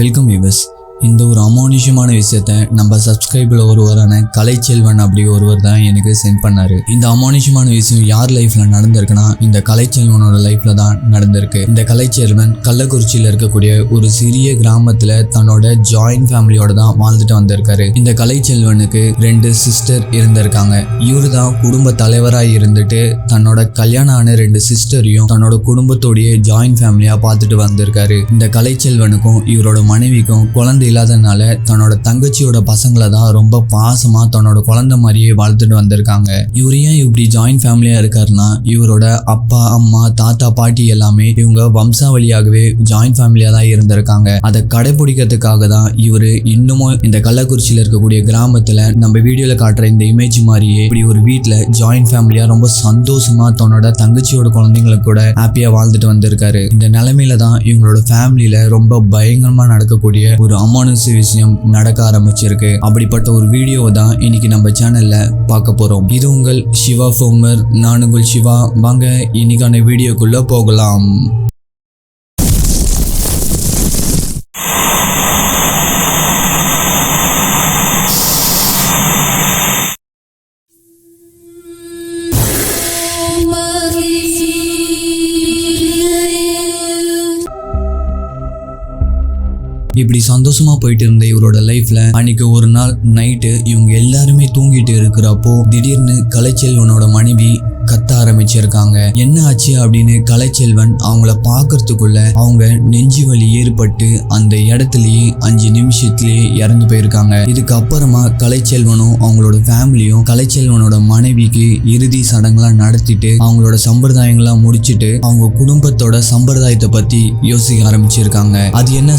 Welcome viewers இந்த ஒரு அமானுஷமான விஷயத்த நம்ம சப்ஸ்கிரைபில் ஒருவரான கலைச்செல்வன் அப்படி ஒருவர் தான் எனக்கு சென்ட் பண்ணாரு. இந்த அமானுஷமான விஷயம் யார் லைஃப்ல நடந்திருக்குன்னா இந்த கலைச்செல்வனோட லைஃப்ல தான் நடந்திருக்கு. இந்த கலைச்செல்வன் கள்ளக்குறிச்சியில் இருக்கக்கூடிய ஒரு சிறிய கிராமத்துல தன்னோட ஜாயிண்ட் ஃபேமிலியோட தான் வாழ்ந்துட்டு வந்திருக்காரு. இந்த கலைச்செல்வனுக்கு ரெண்டு சிஸ்டர் இருந்திருக்காங்க. இவரு தான் குடும்ப தலைவராக இருந்துட்டு தன்னோட கல்யாணம் ஆன ரெண்டு சிஸ்டரையும் தன்னோட குடும்பத்தோடைய ஜாயிண்ட் ஃபேமிலியா பார்த்துட்டு வந்திருக்காரு. இந்த கலைச்செல்வனுக்கும் இவரோட மனைவிக்கும் குழந்தை இல்லாதனால தன்னோட தங்கச்சியோட பசங்களை தான் ரொம்ப பாசமா தன்னோட குழந்தை மாதிரியே வளர்த்துட்டு வந்திருக்காங்க. இவர் ஏன் இப்படி ஜாயிண்ட் ஃபேமிலியா இருக்காருன்னா இவரோட அப்பா அம்மா தாத்தா பாட்டி எல்லாமே இவங்க வம்சாவளியாகவே ஜாயிண்ட் ஃபேமிலியா தான் இருந்திருக்காங்க. அதை கடைபிடிக்கிறதுக்காக தான் இவர் இன்னமும் இந்த கள்ளக்குறிச்சியில் இருக்கக்கூடிய கிராமத்துல நம்ம வீடியோல காட்டுற இந்த இமேஜ் மாதிரியே இப்படி ஒரு வீட்டில் ஜாயிண்ட் ஃபேமிலியா ரொம்ப சந்தோஷமா தன்னோட தங்கச்சியோட குழந்தைங்களுக்கு கூட ஹாப்பியா வாழ்ந்துட்டு வந்திருக்காரு. இந்த நிலைமையில தான் இவங்களோட ஃபேமிலியில ரொம்ப பயங்கரமா நடக்கக்கூடிய ஒரு அம்மா அமானுஷ விஷயம் நடக்க ஆரம்பிச்சிருக்கு. அப்படிப்பட்ட ஒரு வீடியோவை தான் இன்னைக்கு நம்ம சேனல்ல பார்க்க போறோம். இது உங்கள் சிவா ஃபோமர் நான் உங்கள் சிவா. வாங்க இன்னைக்கான வீடியோக்குள்ள போகலாம். இப்படி சந்தோஷமா போயிட்டு இருந்த இவரோட லைஃப்ல அன்னைக்கு ஒரு நாள் நைட்டு இவங்க எல்லாருமே தூங்கிட்டு இருக்கிறப்போ திடீர்னு கலைச்செல்வனோட மனைவி கத்த ஆரம்பிச்சிருக்காங்க. என்ன ஆச்சு அப்படின்னு கலைச்செல்வன் அவங்கள பார்க்கறதுக்குள்ள அவங்க நெஞ்சு வலி ஏற்பட்டு அந்த இடத்துலயே அஞ்சு நிமிஷத்துலயே இறந்து போயிருக்காங்க. இதுக்கப்புறமா கலைச்செல்வனும் அவங்களோட ஃபேமிலியும் கலைச்செல்வனோட மனைவிக்கு இறுதி சடங்குலாம் நடத்திட்டு அவங்களோட சம்பிரதாயங்கள்லாம் முடிச்சிட்டு அவங்க குடும்பத்தோட சம்பிரதாயத்தை பத்தி யோசிக்க ஆரம்பிச்சிருக்காங்க. அது என்ன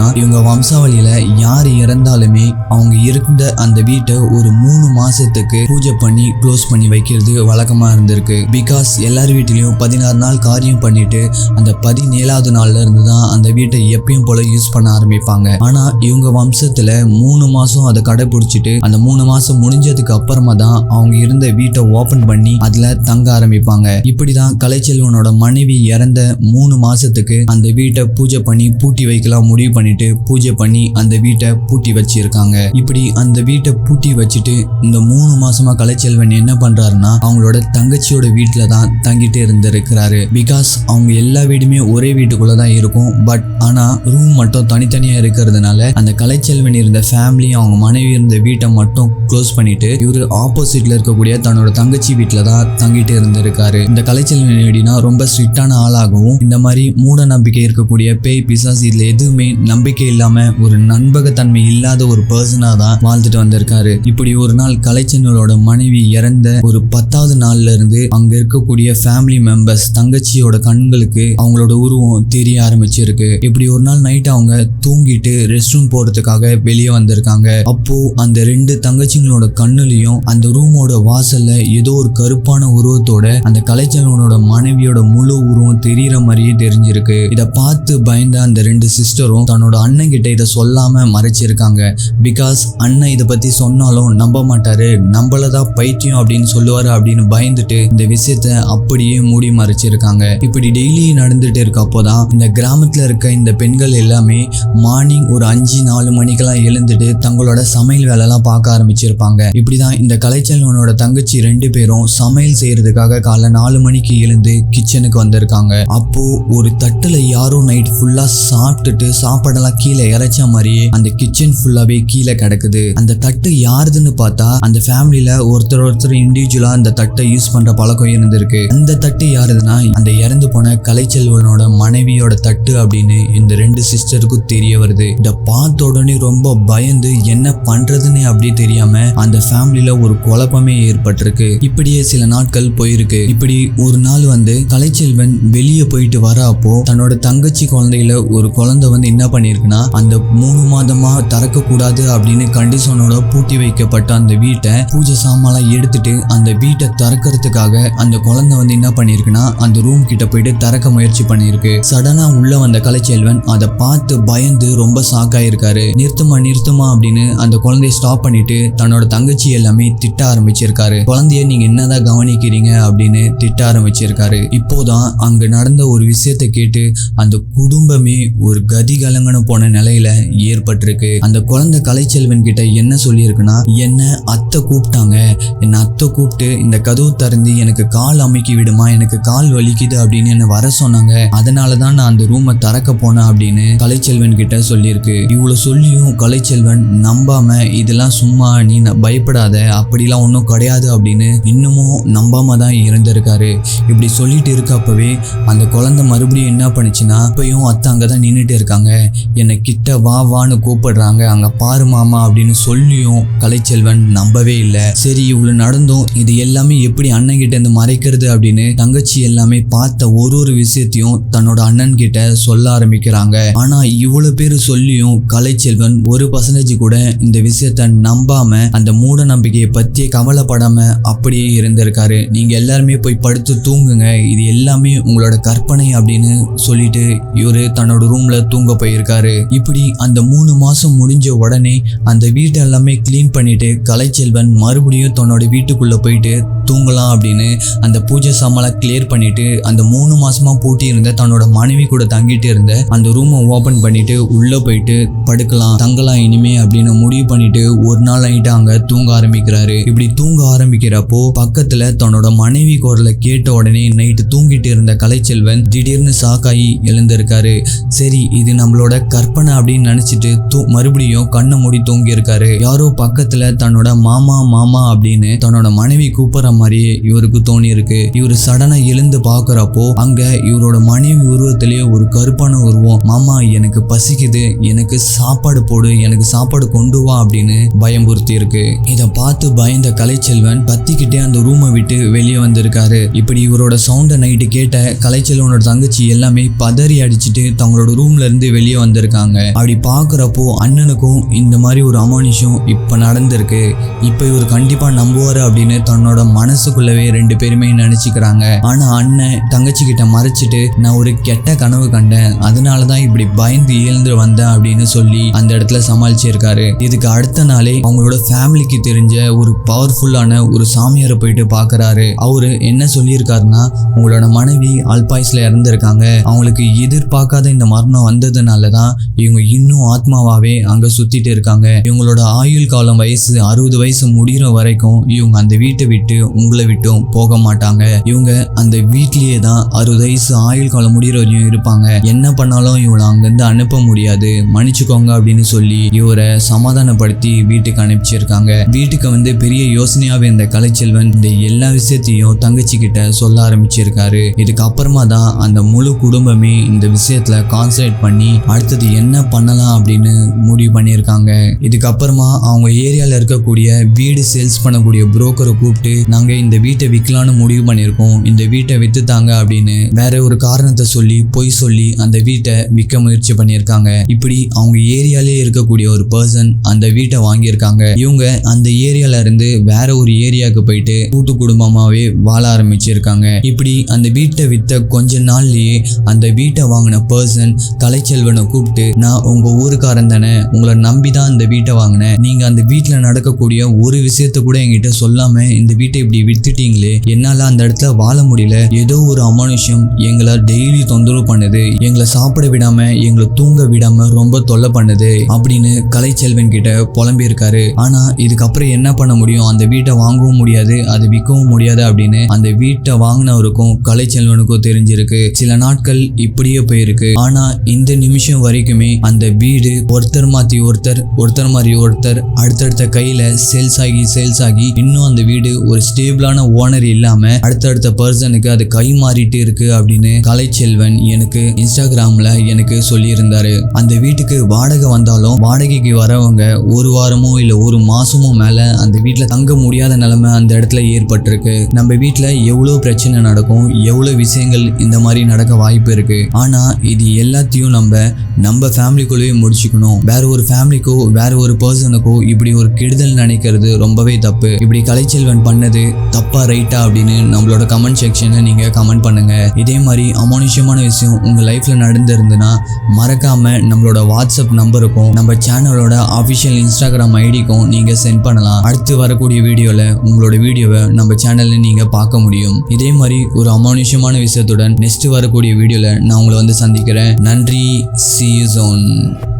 சம்பிரதாயம்னா இவங்க வம்சாவளியில யார் இறந்தாலுமே அவங்க இருந்த அந்த வீட்டை ஒரு மூணு மாசத்துக்கு பூஜை பண்ணி க்ளோஸ் பண்ணி வைக்கிறது வழக்கமா இருந்திருக்கு. பிகாஸ் எல்லார் வீட்டிலையும் பதினாறு நாள் காரியம் பண்ணிட்டு அந்த பதினேழாவது நாள்ல இருந்து தான் அந்த வீட்டை எப்பயும் போல யூஸ் பண்ண ஆரம்பிப்பாங்க. ஆனா இவங்க வம்சத்துல மூணு மாசம் அதை கடைபிடிச்சிட்டு அந்த மூணு மாசம் முடிஞ்சதுக்கு அப்புறமா தான் அவங்க இருந்த வீட்டை ஓபன் பண்ணி அதுல தங்க ஆரம்பிப்பாங்க. இப்படிதான் கலைச்செல்வனோட மனைவி இறந்த மூணு மாசத்துக்கு அந்த வீட்டை பூஜை பண்ணி பூட்டி வைக்கலாம் முடிவு பண்ணி பண்ணிட்டு பூஜை பண்ணி அந்த வீட்டை பூட்டி வச்சிருக்காங்க. இப்படி அந்த வீட்டை பூட்டி வச்சுட்டு இந்த மூணு மாசமா கலைச்செல்வன் என்ன பண்றாருன்னா அவங்களோட தங்கச்சியோட வீட்டில தான் தங்கிட்டு இருந்திருக்கிறாரு. பிகாஸ் அவங்க எல்லா வீடுமே ஒரே வீட்டுக்குள்ள தான் இருக்கும். பட் ஆனா ரூம் மட்டும் தனித்தனியா இருக்கிறதுனால அந்த கலைச்செல்வன் இருந்த ஃபேமிலி அவங்க மனைவி இருந்த வீட்டை மட்டும் க்ளோஸ் பண்ணிட்டு இவரு ஆப்போசிட்ல இருக்கக்கூடிய தன்னோட தங்கச்சி வீட்டில தான் தங்கிட்டு இருந்திருக்காரு. இந்த கலைச்செல்வன் எப்படின்னா ரொம்ப ஸ்ட்ரிக்டான ஆளாகவும் இந்த மாதிரி மூட நம்பிக்கை இருக்கக்கூடிய பேய் பிசாஸ் இதுல எதுவுமே நம்பிக்கை இல்லாம ஒரு நண்பகத்தன்மை இல்லாத ஒரு பர்சனா தான் வாழ்ந்துட்டு வந்திருக்காரு. இப்படி ஒரு நாள் கலைச்செல்வனோட மனைவி இறந்த ஒரு பத்தாவது நாள்ல இருந்து அங்க இருக்கக்கூடிய ஃபேமிலி மெம்பர்ஸ் தங்கச்சியோட கண்களுக்கு அவங்களோட உருவம் தெரிய ஆரம்பிச்சிருக்கு. இப்படி ஒரு நாள் நைட் அவங்க தூங்கிட்டு ரெஸ்ட் ரூம் போறதுக்காக வெளியே வந்திருக்காங்க. அப்போ அந்த ரெண்டு தங்கச்சிங்களோட கண்ணுலயும் அந்த ரூமோட வாசல்ல ஏதோ ஒரு கருப்பான உருவத்தோட அந்த கலைச்செல்வனோட மனைவியோட முழு உருவம் தெரியற மாதிரியே தெரிஞ்சிருக்கு. இதை பார்த்து பயந்த அந்த ரெண்டு சிஸ்டரும் தன்னோட அண்ணன் கிட்ட இதை சொல்லாம மறைச்சிருக்காங்க. பிகாஸ் அண்ணன் இதை பத்தி சொன்னாலும் நம்ப மாட்டாரு. நம்மளதான் பைத்தியம் அப்படின்னு சொல்லுவாரு அப்படின்னு பயந்துட்டு இந்த விஷயத்த அப்படியே மூடி மறைச்சிருக்காங்க. இப்படி டெய்லி நடந்துட்டு இருக்கப்போதான் இந்த கிராமத்துல இருக்க இந்த பெண்கள் எல்லாமே மார்னிங் ஒரு அஞ்சு நாலு மணிக்கெல்லாம் எழுந்துட்டு தங்களோட சமையல் வேலைலாம் பார்க்க ஆரம்பிச்சிருப்பாங்க. இப்படிதான் இந்த கலைச்செல்வனோட தங்கச்சி ரெண்டு பேரும் சமையல் செய்யறதுக்காக காலைல நாலு மணிக்கு எழுந்து கிச்சனுக்கு வந்திருக்காங்க. அப்போ ஒரு தட்டுல யாரோ நைட் ஃபுல்லா சாப்பிட்டுட்டு சாப்பாடெல்லாம் கீழே இறைச்ச மாதிரியே அந்த கிச்சன் ஃபுல்லாவே கீழே கிடக்குது. அந்த தட்டு யாருதுன்னு பார்த்தா அந்த ஃபேமிலியில ஒருத்தர் ஒருத்தர் இண்டிவிஜுவலா அந்த தட்டை யூஸ் பண்ற பழக்கம் இருந்திருக்கு. அந்த தட்டு யாருதுன்னா அந்த இறந்து போன கலைச்செல்வனோட மனைவியோட தட்டு அப்படின்னு இந்த ரெண்டு சிஸ்டருக்கும் தெரிய வருது. இத பார்த்த உடனே ரொம்ப பயந்து என்ன பண்றதுன்னு அப்படியே தெரியாம அந்த ஃபேமிலியில ஒரு குழப்பமே ஏற்பட்டிருக்கு. இப்படியே சில நாட்கள் போயிருக்கு. இப்படி ஒரு நாள் வந்து கலைச்செல்வன் வெளியே போயிட்டு வர அப்போ தன்னோட தங்கச்சி குழந்தையில ஒரு குழந்தை வந்து என்ன பண்ணிருக்குன்னா அந்த மூணு மாதமா திறக்க கூடாது அப்படின்னு கண்டிஷனோட பூட்டி வைக்கப்பட்ட அந்த வீட்டை பூஜை சாமான்லாம் எடுத்துட்டு அந்த வீட்டை திறக்கிறதுக்காக அந்த குழந்தை வந்து என்ன பண்ணிருக்குன்னா அந்த ரூம் கிட்ட போயிட்டு திறக்க முயற்சி பண்ணிருக்கு சடனா உள்ள வந்த கலைச்செல்வன் அதை பார்த்து பயந்து ரொம்ப சாக்காயிருக்காரு நிறுத்துமா நிறுத்துமா அப்படின்னு அந்த குழந்தைய ஸ்டாப் பண்ணிட்டு தன்னோட தங்கச்சி எல்லாமே திட்ட ஆரம்பிச்சிருக்காரு. குழந்தைய நீங்க என்னதான் கவனிக்கிறீங்க அப்படின்னு திட்ட ஆரம்பிச்சிருக்காரு. இப்போதான் அங்க நடந்த ஒரு விஷயத்தை கேட்டு அந்த குடும்பமே ஒரு கதி கலங்கன போன நிலையில ஏற்பட்டிருக்கு. அந்த குழந்தை கலைச்செல்வன் கிட்ட என்ன சொல்லியிருக்குன்னா என்ன அத்தை கூப்பிட்டாங்க. என்ன அத்தை கூப்பிட்டு இந்த கதவு திறந்து எனக்கு கால் அமைக்கி விடுமா? எனக்கு கால் வலிக்குது அப்படின்னு என்ன வர சொன்னாங்க. அதனால தான் நான் அந்த ரூமை திறக்க போனேன் அப்படின்னு கலைச்செல்வன் கிட்ட சொல்லியிருக்கு. இவ்வளவு சொல்லியும் கலைச்செல்வன் நம்பாம இதெல்லாம் சும்மா நீ ந- பயப்படாத. அப்படிலாம் ஒன்றும் கிடையாது அப்படின்னு இன்னமும் நம்பாம தான் இருந்திருக்காரு. இப்படி சொல்லிட்டு இருக்கப்பவே அந்த குழந்தை மறுபடியும் என்ன பண்ணுச்சுன்னா இப்பயும் அத்தை அங்கே தான் நின்றுட்டு இருக்காங்க. என்னை கிட்ட வா வான்னு கூப்பிடுறாங்க. அங்க பாரு மாமா அப்படின்னு சொல்லியும் கலைச்செல்வன் நம்பவே இல்லை. சரி இவ்வளவு நடந்தும். இது எல்லாமே எப்படி அண்ணன் கிட்ட இருந்து மறைக்கிறது அப்படின்னு தங்கச்சி எல்லாமே பார்த்த ஒரு ஒரு விஷயத்தையும் தன்னோட அண்ணன் கிட்ட சொல்ல ஆரம்பிக்கிறாங்க. ஆனா இவ்வளவு பேர் சொல்லியும் கலைச்செல்வன் ஒரு பர்சன்டேஜ் கூட இந்த விஷயத்த நம்பாம அந்த மூட நம்பிக்கையை பத்தி கவலைப்படாம அப்படியே இருந்திருக்காரு. நீங்க எல்லாருமே போய் படுத்து தூங்குங்க. இது எல்லாமே உங்களோட கற்பனை அப்படின்னு சொல்லிட்டு இவரு தன்னோட ரூம்ல தூங்க போயிருக்காரு. இப்படி அந்த மூணு மாசம் முடிஞ்ச உடனே அந்த வீட்டை எல்லாமே க்ளீன் பண்ணிட்டு கலைச்செல்வன் மறுபடியும் தன்னோட வீட்டுக்குள்ள போயிட்டு தூங்கலாம் அப்படின்னு அந்த பூஜை சாமான்லாம் கிளியர் பண்ணிட்டு அந்த மூணு மாசமா பூட்டி இருந்த தன்னோட மனைவி கூட தங்கிட்டு இருந்த அந்த ரூமை ஓபன் பண்ணிட்டு உள்ள போயிட்டு படுக்கலாம் தங்கலாம் இனிமே அப்படின்னு முடிவு பண்ணிட்டு ஒரு நாள் நைட்டு அங்க தூங்க ஆரம்பிக்கிறாரு. இப்படி தூங்க ஆரம்பிக்கிறப்போ பக்கத்துல தன்னோட மனைவி குரலை கேட்ட உடனே நைட்டு தூங்கிட்டு இருந்த கலைச்செல்வன் திடீர்னு சாக்காயி எழுந்திருக்காரு. சரி இது நம்மளோட கற்பனை அப்படின்னு நினைச்சிட்டு தூ மறுபடியும் கண்ணை மூடி தூங்கி இருக்காரு யாரோ பக்கத்துல தன்னோட மாமா மாமா அப்படின்னு தன்னோட மனைவி கூப்பிடுற மாதிரியே இவருக்கு தோணி இருக்கு இவர் சடனா எழுந்து பாக்குறப்போ அங்க இவரோட மனைவி உருவத்திலேயே ஒரு கருப்பான உருவம். மாமா எனக்கு பசிக்குது. எனக்கு சாப்பாடு போடு. எனக்கு சாப்பாடு கொண்டு வா அப்படின்னு பயம்புறுத்தி இருக்கு இத பார்த்து பயந்த கலைச்செல்வன் பத்திக்கிட்டே அந்த ரூமை விட்டு வெளியே வந்திருக்காரு. இப்படி இவரோட சவுண்ட நைட்டு கேட்ட கலைச்செல்வனோட தங்கச்சி எல்லாமே பதறி அடிச்சுட்டு தங்களோட ரூம்ல இருந்து வெளியே வந்து வந்திருக்காங்க. அப்படி பார்க்குறப்போ அண்ணனுக்கும் இந்த மாதிரி ஒரு அமானுஷம் இப்போ நடந்திருக்கு. இப்போ இவர் கண்டிப்பாக நம்புவாரு அப்படின்னு தன்னோட மனசுக்குள்ளவே ரெண்டு பேருமே நினச்சிக்கிறாங்க. ஆனால் அண்ணன் தங்கச்சி கிட்ட மறைச்சிட்டு நான் ஒரு கெட்ட கனவு கண்டேன். அதனால தான் இப்படி பயந்து இழந்து வந்தேன் அப்படின்னு சொல்லி அந்த இடத்துல சமாளிச்சிருக்காரு. இதுக்கு அடுத்த நாளே அவங்களோட ஃபேமிலிக்கு தெரிஞ்ச ஒரு பவர்ஃபுல்லான ஒரு சாமியாரை போயிட்டு பார்க்கறாரு. அவரு என்ன சொல்லியிருக்காருன்னா உங்களோட மனைவி அல்பாய்ஸில் இறந்துருக்காங்க. அவங்களுக்கு எதிர்பார்க்காத இந்த மரணம் வந்ததுனால தான் இவங்க இன்னும் ஆத்மாவாவே அங்க சுத்திட்டு இருக்காங்க. இவங்களோட ஆயுள் காலம் வயசு அறுபது வயசு முடிகிற வரைக்கும் இவங்க அந்த வீட்டை விட்டு உங்களை விட்டும் போக மாட்டாங்க. இவங்க அந்த வீட்லேயே தான் அறுபது வயசு ஆயுள் காலம் முடிகிற வரையும் இருப்பாங்க. என்ன பண்ணாலும் இவங்களை அங்கேருந்து அனுப்ப முடியாது. மன்னிச்சுக்கோங்க அப்படின்னு சொல்லி இவரை சமாதானப்படுத்தி வீட்டுக்கு அனுப்பிச்சிருக்காங்க. வீட்டுக்கு வந்து பெரிய யோசனையாகவே இந்த கலைச்செல்வன் இந்த எல்லா விஷயத்தையும் தங்கச்சி கிட்ட சொல்ல ஆரம்பிச்சிருக்காரு. இதுக்கப்புறமா தான் அந்த முழு குடும்பமே இந்த விஷயத்துல கான்சன்ட்ரேட் பண்ணி அடுத்தது என்ன பண்ணலாம் அப்படின்னு முடிவு பண்ணியிருக்காங்க. இதுக்கப்புறமா அவங்க ஏரியால இருக்கக்கூடிய வீடு சேல்ஸ் பண்ணக்கூடிய புரோக்கரை கூப்பிட்டு நாங்க இந்த வீட்டை விற்கலான்னு முடிவு பண்ணியிருக்கோம். இந்த வீட்டை விற்றுத்தாங்க அப்படின்னு வேற ஒரு காரணத்தை சொல்லி பொய் சொல்லி அந்த வீட்டை விற்க முயற்சி பண்ணியிருக்காங்க. இப்படி அவங்க ஏரியாலே இருக்கக்கூடிய ஒரு பர்சன் அந்த வீட்டை வாங்கியிருக்காங்க. இவங்க அந்த ஏரியால இருந்து வேற ஒரு ஏரியாவுக்கு போயிட்டு கூட்டு குடும்பமாவே வாழ ஆரம்பிச்சிருக்காங்க. இப்படி அந்த வீட்டை வித்த கொஞ்ச நாள்லயே அந்த வீட்டை வாங்கின பர்சன் கலைச்செல்வனை கூப்பிட்டு நான் உங்க ஊருக்காரன் தானே. உங்களை நம்பி தான் இந்த வீட்டை வாங்கினேன். நீங்க அந்த வீட்டுல நடக்கக்கூடிய ஒரு விஷயத்த கூட என்கிட்ட சொல்லாம இந்த வீட்டை இப்படி வித்துட்டீங்களே. என்னால அந்த இடத்துல வாழ முடியல. ஏதோ ஒரு அமானுஷம் எங்களை டெய்லி தொந்தரவு பண்ணுது. எங்களை சாப்பிட விடாம எங்களை தூங்க விடாம ரொம்ப தொல்லை பண்ணுது அப்படின்னு கலைச்செல்வன் கிட்ட புலம்பி இருக்காரு ஆனா இதுக்கப்புறம் என்ன பண்ண முடியும்? அந்த வீட்டை வாங்கவும் முடியாது அதை விற்கவும் முடியாது அப்படின்னு அந்த வீட்டை வாங்கினவருக்கும் கலைச்செல்வனுக்கும் தெரிஞ்சிருக்கு. சில நாட்கள் இப்படியே போயிருக்கு. ஆனா இந்த நிமிஷம் வரைக்குமே அந்த வீடு ஒருத்தர் மாத்தி ஒருத்தர் ஒருத்தர் மாதிரி ஒருத்தர் அடுத்தடுத்த கையில சேல்ஸ் ஆகி சேல்ஸ் ஆகி இன்னும் அந்த வீடு ஒரு ஸ்டேபிளான ஓனர் இல்லாம அடுத்தடுத்த பர்சனுக்கு அது கை மாறிட்டு இருக்கு அப்படின்னு கலைச்செல்வன் எனக்கு இன்ஸ்டாகிராம்ல எனக்கு சொல்லியிருந்தாரு. அந்த வீட்டுக்கு வாடகை வந்தாலும் வாடகைக்கு வரவங்க ஒரு வாரமோ இல்ல ஒரு மாசமோ மேல அந்த வீட்டில் தங்க முடியாத நிலைமை அந்த இடத்துல ஏற்பட்டிருக்கு. நம்ம வீட்டில் எவ்வளவு பிரச்சனை நடக்கும் எவ்வளவு விஷயங்கள் இந்த மாதிரி நடக்க வாய்ப்பு இருக்கு. ஆனா இது எல்லாத்தையும் நம்ம நம்ம ஃபேமிலிக்குள்ளேயே முடிச்சுக்கணும். வேற ஒரு ஃபேமிலிக்கோ வேற ஒரு பர்சனுக்கோ இப்படி ஒரு கெடுதல் நினைக்கிறது ரொம்பவே தப்பு. இப்படி கலைச்செல்வன் பண்ணது தப்பா ரைட்டா அப்படின்னு நம்மளோட கமெண்ட் செக்ஷனை நீங்க கமெண்ட் பண்ணுங்க. இதே மாதிரி அமானுஷ்யமான விஷயம் உங்க லைஃப்ல நடந்திருந்துன்னா மறக்காம நம்மளோட வாட்ஸ்அப் நம்பருக்கும் நம்ம சேனலோட அஃபிஷியல் இன்ஸ்டாகிராம் ஐடிக்கும் நீங்க சென்ட் பண்ணலாம். அடுத்து வரக்கூடிய வீடியோல உங்களோட வீடியோவை நம்ம சேனல்ல நீங்க பார்க்க முடியும். இதே மாதிரி ஒரு அமானுஷ்யமான விஷயத்துடன் நெக்ஸ்ட் வரக்கூடிய வீடியோல நான் உங்களை வந்து சந்திக்கிறேன். நன்றி. see you soon.